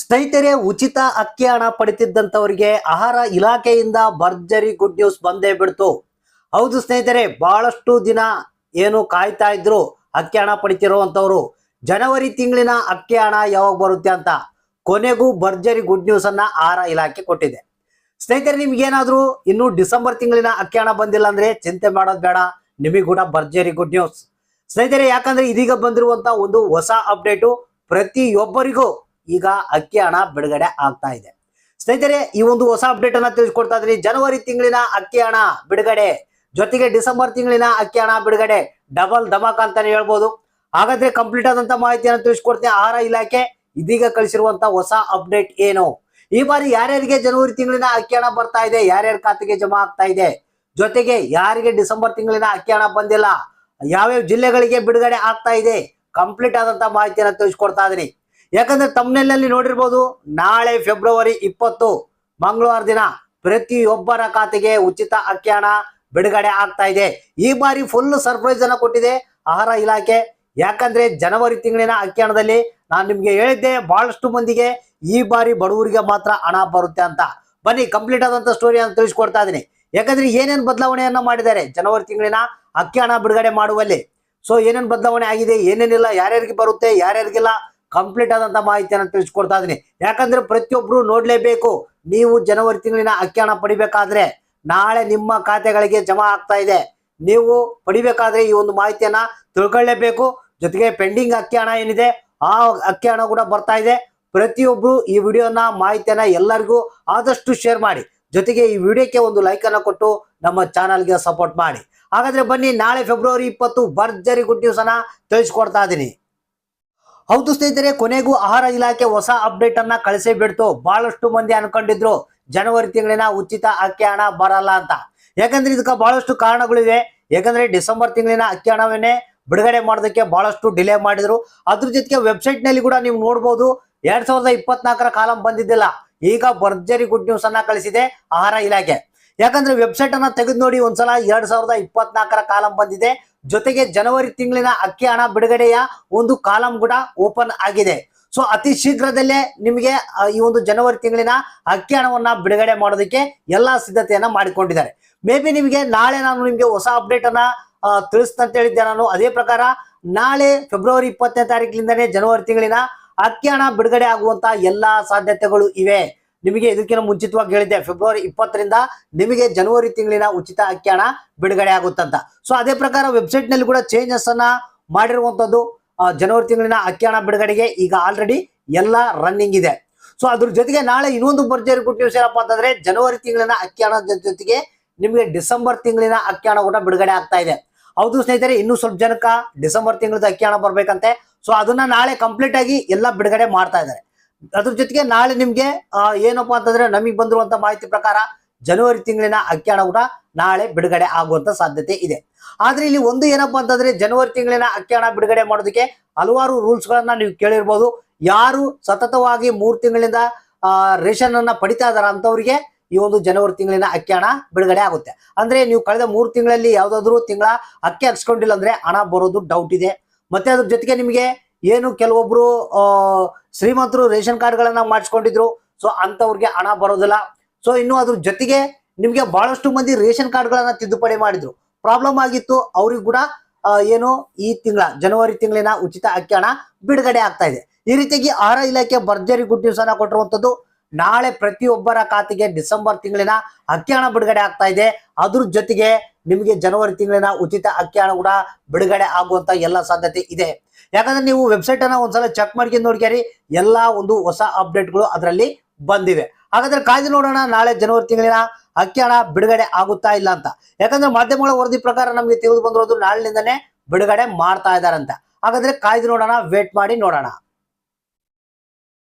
ಸ್ನೇಹಿತರೆ, ಉಚಿತ ಅಕ್ಕಿ ಹಣ ಪಡಿತಿದ್ದಂಥವರಿಗೆ ಆಹಾರ ಇಲಾಖೆಯಿಂದ ಭರ್ಜರಿ ಗುಡ್ ನ್ಯೂಸ್ ಬಂದೇ ಬಿಡ್ತು. ಹೌದು ಸ್ನೇಹಿತರೆ, ಬಹಳಷ್ಟು ದಿನ ಏನು ಕಾಯ್ತಾ ಇದ್ರು ಅಕ್ಕಿ ಹಣ ಪಡಿತಿರುವಂತವ್ರು ಜನವರಿ ತಿಂಗಳಿನ ಅಕ್ಕಿ ಹಣ ಯಾವಾಗ ಬರುತ್ತೆ ಅಂತ ಕೊನೆಗೂ ಭರ್ಜರಿ ಗುಡ್ ನ್ಯೂಸ್ ಅನ್ನ ಆಹಾರ ಇಲಾಖೆ ಕೊಟ್ಟಿದೆ. ಸ್ನೇಹಿತರೆ, ನಿಮ್ಗೇನಾದ್ರೂ ಇನ್ನು ಡಿಸೆಂಬರ್ ತಿಂಗಳಿನ ಅಕ್ಕಿ ಹಣ ಬಂದಿಲ್ಲ ಅಂದ್ರೆ ಚಿಂತೆ ಮಾಡೋದು ಬೇಡ, ನಿಮಗೆ ಕೂಡ ಭರ್ಜರಿ ಗುಡ್ ನ್ಯೂಸ್ ಸ್ನೇಹಿತರೆ, ಯಾಕಂದ್ರೆ ಇದೀಗ ಬಂದಿರುವಂತ ಒಂದು ಹೊಸ ಅಪ್ಡೇಟು ಪ್ರತಿಯೊಬ್ಬರಿಗೂ ಈಗ ಅಕ್ಕಿ ಹಣ ಬಿಡುಗಡೆ ಆಗ್ತಾ ಇದೆ. ಸ್ನೇಹಿತರೆ, ಈ ಒಂದು ಹೊಸ ಅಪ್ಡೇಟ್ ಅನ್ನ ತಿಳಿಸ್ಕೊಡ್ತಾ ಇದ್ರಿ ಜನವರಿ ತಿಂಗಳಿನ ಅಕ್ಕಿ ಹಣ ಬಿಡುಗಡೆ, ಜೊತೆಗೆ ಡಿಸೆಂಬರ್ ತಿಂಗಳಿನ ಅಕ್ಕಿ ಹಣ ಬಿಡುಗಡೆ ಡಬಲ್ ಧಮಾಕ ಅಂತಾನೆ ಹೇಳ್ಬೋದು. ಹಾಗಾದ್ರೆ ಕಂಪ್ಲೀಟ್ ಆದಂತ ಮಾಹಿತಿಯನ್ನು ತಿಳಿಸ್ಕೊಡ್ತೀನಿ. ಆಹಾರ ಇಲಾಖೆ ಇದೀಗ ಕಳಿಸಿರುವಂತ ಹೊಸ ಅಪ್ಡೇಟ್ ಏನು? ಈ ಬಾರಿ ಯಾರ್ಯಾರಿಗೆ ಜನವರಿ ತಿಂಗಳಿನ ಅಕ್ಕಿ ಹಣ ಬರ್ತಾ ಇದೆ, ಯಾರ್ಯಾರ ಖಾತೆಗೆ ಜಮಾ ಆಗ್ತಾ ಇದೆ? ಜೊತೆಗೆ ಯಾರಿಗೆ ಡಿಸೆಂಬರ್ ತಿಂಗಳಿನ ಅಕ್ಕಿ ಹಣ ಬಂದಿಲ್ಲ? ಯಾವ್ಯಾವ ಜಿಲ್ಲೆಗಳಿಗೆ ಬಿಡುಗಡೆ ಆಗ್ತಾ ಇದೆ? ಕಂಪ್ಲೀಟ್ ಆದಂತ ಮಾಹಿತಿಯನ್ನು ತಿಳಿಸ್ಕೊಡ್ತಾ ಇದೀನಿ ಯಾಕಂದ್ರೆ ತಮ್ಮನೆಲ್ಲಲ್ಲಿ ನೋಡಿರ್ಬೋದು, ನಾಳೆ ಫೆಬ್ರವರಿ ಇಪ್ಪತ್ತು, ಮಂಗಳವಾರ ದಿನ ಪ್ರತಿಯೊಬ್ಬರ ಖಾತೆಗೆ ಉಚಿತ ಅಕ್ಕಿ ಹಣ ಬಿಡುಗಡೆ ಆಗ್ತಾ ಇದೆ. ಈ ಬಾರಿ ಫುಲ್ ಸರ್ಪ್ರೈಸ್ ಅನ್ನ ಕೊಟ್ಟಿದೆ ಆಹಾರ ಇಲಾಖೆ. ಯಾಕಂದ್ರೆ ಜನವರಿ ತಿಂಗಳಿನ ಅಕ್ಕಿ ಹಣದಲ್ಲಿ ನಾನು ನಿಮ್ಗೆ ಹೇಳಿದ್ದೆ, ಬಹಳಷ್ಟು ಮಂದಿಗೆ ಈ ಬಾರಿ ಬಡವರಿಗೆ ಮಾತ್ರ ಹಣ ಬರುತ್ತೆ ಅಂತ. ಬನ್ನಿ ಕಂಪ್ಲೀಟ್ ಆದಂತ ಸ್ಟೋರಿ ಅಂತ ತಿಳಿಸ್ಕೊಡ್ತಾ ಇದೀನಿ. ಯಾಕಂದ್ರೆ ಏನೇನು ಬದಲಾವಣೆಯನ್ನ ಮಾಡಿದ್ದಾರೆ ಜನವರಿ ತಿಂಗಳಿನ ಅಕ್ಕಿ ಹಣ ಬಿಡುಗಡೆ ಮಾಡುವಲ್ಲಿ. ಸೊ ಏನೇನು ಬದಲಾವಣೆ ಆಗಿದೆ, ಏನೇನಿಲ್ಲ, ಯಾರ್ಯಾರಿಗೆ ಬರುತ್ತೆ, ಯಾರ್ಯಾರಿಗಿಲ್ಲ ಕಂಪ್ಲೀಟ್ ಆದಂತ ಮಾಹಿತಿಯನ್ನು ತಿಳಿಸ್ಕೊಡ್ತಾ ಇದೀನಿ ಯಾಕಂದ್ರೆ ಪ್ರತಿಯೊಬ್ಬರು ನೋಡ್ಲೇಬೇಕು. ನೀವು ಜನವರಿ ತಿಂಗಳಿನ ಅಕ್ಕಿ ಹಣ ಪಡಿಬೇಕಾದ್ರೆ ನಾಳೆ ನಿಮ್ಮ ಖಾತೆಗಳಿಗೆ ಜಮಾ ಆಗ್ತಾ ಇದೆ. ನೀವು ಪಡಿಬೇಕಾದ್ರೆ ಈ ಒಂದು ಮಾಹಿತಿಯನ್ನ ತಿಳ್ಕೊಳ್ಳೇಬೇಕು. ಜೊತೆಗೆ ಪೆಂಡಿಂಗ್ ಅಕ್ಕಿ ಹಣ ಏನಿದೆ, ಆ ಅಕ್ಕಿ ಹಣ ಕೂಡ ಬರ್ತಾ ಇದೆ. ಪ್ರತಿಯೊಬ್ಬರು ಈ ವಿಡಿಯೋನ, ಮಾಹಿತಿಯನ್ನ ಎಲ್ಲರಿಗೂ ಆದಷ್ಟು ಶೇರ್ ಮಾಡಿ. ಜೊತೆಗೆ ಈ ವಿಡಿಯೋಕ್ಕೆ ಒಂದು ಲೈಕ್ ಅನ್ನ ಕೊಟ್ಟು ನಮ್ಮ ಚಾನಲ್ಗೆ ಸಪೋರ್ಟ್ ಮಾಡಿ. ಹಾಗಾದ್ರೆ ಬನ್ನಿ, ನಾಳೆ ಫೆಬ್ರವರಿ ಇಪ್ಪತ್ತು ಭರ್ಜರಿ ಗುಡ್ ನ್ಯೂಸ್ ಅನ್ನ ತಿಳಿಸ್ಕೊಡ್ತಾ ಇದ್ದೀನಿ. ಹೌದು ಸ್ನೇಹಿತರೆ, ಕೊನೆಗೂ ಆಹಾರ ಇಲಾಖೆ ಹೊಸ ಅಪ್ಡೇಟ್ ಅನ್ನ ಕಳಿಸೇ ಬಿಡ್ತು. ಬಹಳಷ್ಟು ಮಂದಿ ಅನ್ಕೊಂಡಿದ್ರು, ಜನವರಿ ತಿಂಗಳಿನ ಉಚಿತ ಅಕ್ಕಿ ಹಣ ಬರಲ್ಲ ಅಂತ. ಯಾಕಂದ್ರೆ ಇದಕ್ಕೆ ಬಹಳಷ್ಟು ಕಾರಣಗಳಿವೆ. ಯಾಕಂದ್ರೆ ಡಿಸೆಂಬರ್ ತಿಂಗಳಿನ ಅಕ್ಕಿ ಹಣವನ್ನೇ ಬಿಡುಗಡೆ ಮಾಡೋದಕ್ಕೆ ಬಹಳಷ್ಟು ಡಿಲೇ ಮಾಡಿದ್ರು. ಅದ್ರ ಜೊತೆಗೆ ವೆಬ್ಸೈಟ್ನಲ್ಲಿ ಕೂಡ ನೀವು ನೋಡ್ಬೋದು, ಎರಡ್ ಸಾವಿರದ ಇಪ್ಪತ್ನಾಲ್ಕರ ಕಾಲಂ ಬಂದಿದ್ದಿಲ್ಲ. ಈಗ ಭರ್ಜರಿ ಗುಡ್ ನ್ಯೂಸ್ ಅನ್ನ ಕಳಿಸಿದೆ ಆಹಾರ ಇಲಾಖೆ. ಯಾಕಂದ್ರೆ ವೆಬ್ಸೈಟ್ ಅನ್ನ ತೆಗೆದು ನೋಡಿ ಒಂದ್ಸಲ ಎರಡ್ ಸಾವಿರದ ಇಪ್ಪತ್ನಾಲ್ಕರ ಕಾಲಂ ಬಂದಿದೆ. ಜೊತೆಗೆ ಜನವರಿ ತಿಂಗಳಿನ ಅಕ್ಕಿ ಹಣ ಬಿಡುಗಡೆಯ ಒಂದು ಕಾಲಂ ಕೂಡ ಓಪನ್ ಆಗಿದೆ. ಸೊ, ಅತಿ ಶೀಘ್ರದಲ್ಲೇ ನಿಮಗೆ ಈ ಒಂದು ಜನವರಿ ತಿಂಗಳಿನ ಅಕ್ಕಿ ಹಣವನ್ನ ಬಿಡುಗಡೆ ಮಾಡೋದಕ್ಕೆ ಎಲ್ಲಾ ಸಿದ್ಧತೆಯನ್ನ ಮಾಡಿಕೊಂಡಿದ್ದಾರೆ. ಮೇ ಬಿ ನಿಮಗೆ ನಾಳೆ ನಾನು ನಿಮಗೆ ಹೊಸ ಅಪ್ಡೇಟ್ ಅನ್ನ ತಿಳಿಸ್ತಂತ ಹೇಳಿದ್ದೆ. ನಾನು ಅದೇ ಪ್ರಕಾರ ನಾಳೆ ಫೆಬ್ರವರಿ ಇಪ್ಪತ್ತನೇ ತಾರೀಕಿನಿಂದನೇ ಜನವರಿ ತಿಂಗಳಿನ ಅಕ್ಕಿ ಹಣ ಬಿಡುಗಡೆ ಆಗುವಂತ ಎಲ್ಲಾ ಸಾಧ್ಯತೆಗಳು ಇವೆ. ನಿಮಗೆ ಇದಕ್ಕಿಂತ ಮುಂಚಿತವಾಗಿ ಹೇಳಿದ್ದೆ ಫೆಬ್ರವರಿ ಇಪ್ಪತ್ತರಿಂದ ನಿಮಗೆ ಜನವರಿ ತಿಂಗಳಿನ ಉಚಿತ ಅಕ್ಕಿ ಹಣ ಬಿಡುಗಡೆ ಆಗುತ್ತಂತ. ಸೊ ಅದೇ ಪ್ರಕಾರ ವೆಬ್ಸೈಟ್ನಲ್ಲಿ ಕೂಡ ಚೇಂಜಸ್ ಅನ್ನ ಮಾಡಿರುವಂತದ್ದು ಜನವರಿ ತಿಂಗಳಿನ ಅಕ್ಕಿ ಹಣ ಬಿಡುಗಡೆಗೆ ಈಗ ಆಲ್ರೆಡಿ ಎಲ್ಲ ರನ್ನಿಂಗ್ ಇದೆ. ಸೊ ಅದ್ರ ಜೊತೆಗೆ ನಾಳೆ ಇನ್ನೊಂದು ಭರ್ಜರಿ ಗುಡ್ ನ್ಯೂಸ್ ಏನಪ್ಪಾ ಅಂತಂದ್ರೆ ಜನವರಿ ತಿಂಗಳಿನ ಅಕ್ಕಿ ಹಣದ ಜೊತೆಗೆ ನಿಮಗೆ ಡಿಸೆಂಬರ್ ತಿಂಗಳಿನ ಅಕ್ಕಿ ಕೂಡ ಬಿಡುಗಡೆ ಆಗ್ತಾ ಇದೆ. ಹೌದು ಸ್ನೇಹಿತರೆ, ಇನ್ನೂ ಸ್ವಲ್ಪ ಜನಕ್ಕ ಡಿಸೆಂಬರ್ ತಿಂಗಳದ ಅಕ್ಕಿ ಹಣ ಬರ್ಬೇಕಂತೆ. ಸೊ ಅದನ್ನ ನಾಳೆ ಕಂಪ್ಲೀಟ್ ಆಗಿ ಎಲ್ಲ ಬಿಡುಗಡೆ ಮಾಡ್ತಾ ಇದ್ದಾರೆ. ಅದ್ರ ಜೊತೆಗೆ ನಾಳೆ ನಿಮ್ಗೆ ಏನಪ್ಪ ಅಂತಂದ್ರೆ ನಮಗೆ ಬಂದಿರುವಂತ ಮಾಹಿತಿ ಪ್ರಕಾರ ಜನವರಿ ತಿಂಗಳಿನ ಅಕ್ಕಿ ಕೂಡ ನಾಳೆ ಬಿಡುಗಡೆ ಆಗುವಂತ ಸಾಧ್ಯತೆ ಇದೆ. ಆದ್ರೆ ಇಲ್ಲಿ ಒಂದು ಏನಪ್ಪಾ ಅಂತಂದ್ರೆ ಜನವರಿ ತಿಂಗಳಿನ ಅಕ್ಕಿ ಹಣ ಬಿಡುಗಡೆ ಮಾಡೋದಕ್ಕೆ ಹಲವಾರು ರೂಲ್ಸ್ ಗಳನ್ನ ನೀವು ಕೇಳಿರ್ಬೋದು. ಯಾರು ಸತತವಾಗಿ ಮೂರ್ ತಿಂಗಳಿಂದ ರೇಷನ್ ಅನ್ನ ಪಡಿತಾ ಇದಾರ ಅಂತವ್ರಿಗೆ ಈ ಒಂದು ಜನವರಿ ತಿಂಗಳಿನ ಅಕ್ಕಿ ಹಣ ಬಿಡುಗಡೆ ಆಗುತ್ತೆ. ಅಂದ್ರೆ ನೀವು ಕಳೆದ ಮೂರು ತಿಂಗಳಲ್ಲಿ ಯಾವ್ದಾದ್ರು ತಿಂಗಳ ಅಕ್ಕಿ ಹಾಕ್ಸ್ಕೊಂಡಿಲ್ಲ ಅಂದ್ರೆ ಹಣ ಬರೋದು ಡೌಟ್ ಇದೆ. ಮತ್ತೆ ಅದ್ರ ಜೊತೆಗೆ ನಿಮಗೆ ಏನು ಕೆಲವೊಬ್ರು ಶ್ರೀಮಂತರು ರೇಷನ್ ಕಾರ್ಡ್ಗಳನ್ನ ಮಾಡಿಸ್ಕೊಂಡಿದ್ರು. ಸೊ ಅಂತವ್ರಿಗೆ ಹಣ ಬರೋದಿಲ್ಲ. ಸೊ, ಇನ್ನು ಅದ್ರ ಜೊತೆಗೆ ನಿಮ್ಗೆ ಬಹಳಷ್ಟು ಮಂದಿ ರೇಷನ್ ಕಾರ್ಡ್ಗಳನ್ನ ತಿದ್ದುಪಡಿ ಮಾಡಿದ್ರು. ಪ್ರಾಬ್ಲಮ್ ಆಗಿತ್ತು, ಅವ್ರಿಗೆ ಕೂಡ ಏನು ಈ ತಿಂಗಳ, ಜನವರಿ ತಿಂಗಳಿನ ಉಚಿತ ಅಕ್ಕಿ ಹಣ ಬಿಡುಗಡೆ ಆಗ್ತಾ ಇದೆ. ಈ ರೀತಿಯಾಗಿ ಆಹಾರ ಇಲಾಖೆ ಭರ್ಜರಿ ಗುಡ್ ನ್ಯೂಸ್ ಅನ್ನ ಕೊಟ್ಟಿರುವಂತದ್ದು ನಾಳೆ ಪ್ರತಿಯೊಬ್ಬರ ಖಾತೆಗೆ ಡಿಸೆಂಬರ್ ತಿಂಗಳಿನ ಅಕ್ಕಿ ಹಣ ಬಿಡುಗಡೆ ಆಗ್ತಾ ಇದೆ. ಅದ್ರ ಜೊತೆಗೆ ನಿಮಗೆ ಜನವರಿ ತಿಂಗಳಿನ ಉಚಿತ ಅಕ್ಕಿ ಹಣ ಕೂಡ ಬಿಡುಗಡೆ ಆಗುವಂತ ಎಲ್ಲ ಸಾಧ್ಯತೆ ಇದೆ. ಯಾಕಂದ್ರೆ ನೀವು ವೆಬ್ಸೈಟ್ ಅನ್ನ ಒಂದ್ಸಲ ಚೆಕ್ ಮಾಡ್ಕೊಂಡು ನೋಡ್ಕ್ಯಾರಿ, ಎಲ್ಲಾ ಒಂದು ಹೊಸ ಅಪ್ಡೇಟ್ಗಳು ಅದರಲ್ಲಿ ಬಂದಿವೆ. ಹಾಗಾದ್ರೆ ಕಾಯ್ದು ನೋಡೋಣ, ನಾಳೆ ಜನವರಿ ತಿಂಗಳಿನ ಅಕ್ಕಿ ಹಣ ಬಿಡುಗಡೆ ಆಗುತ್ತಾ ಇಲ್ಲ ಅಂತ. ಯಾಕಂದ್ರೆ ಮಾಧ್ಯಮಗಳ ವರದಿ ಪ್ರಕಾರ ನಮಗೆ ತಿಳಿದು ಬಂದಿರೋದು ನಾಳಿನಿಂದನೇ ಬಿಡುಗಡೆ ಮಾಡ್ತಾ ಇದಾರಂತ ಹಾಗಾದ್ರೆ ಕಾಯ್ದು ನೋಡೋಣ ವೇಟ್ ಮಾಡಿ ನೋಡೋಣ.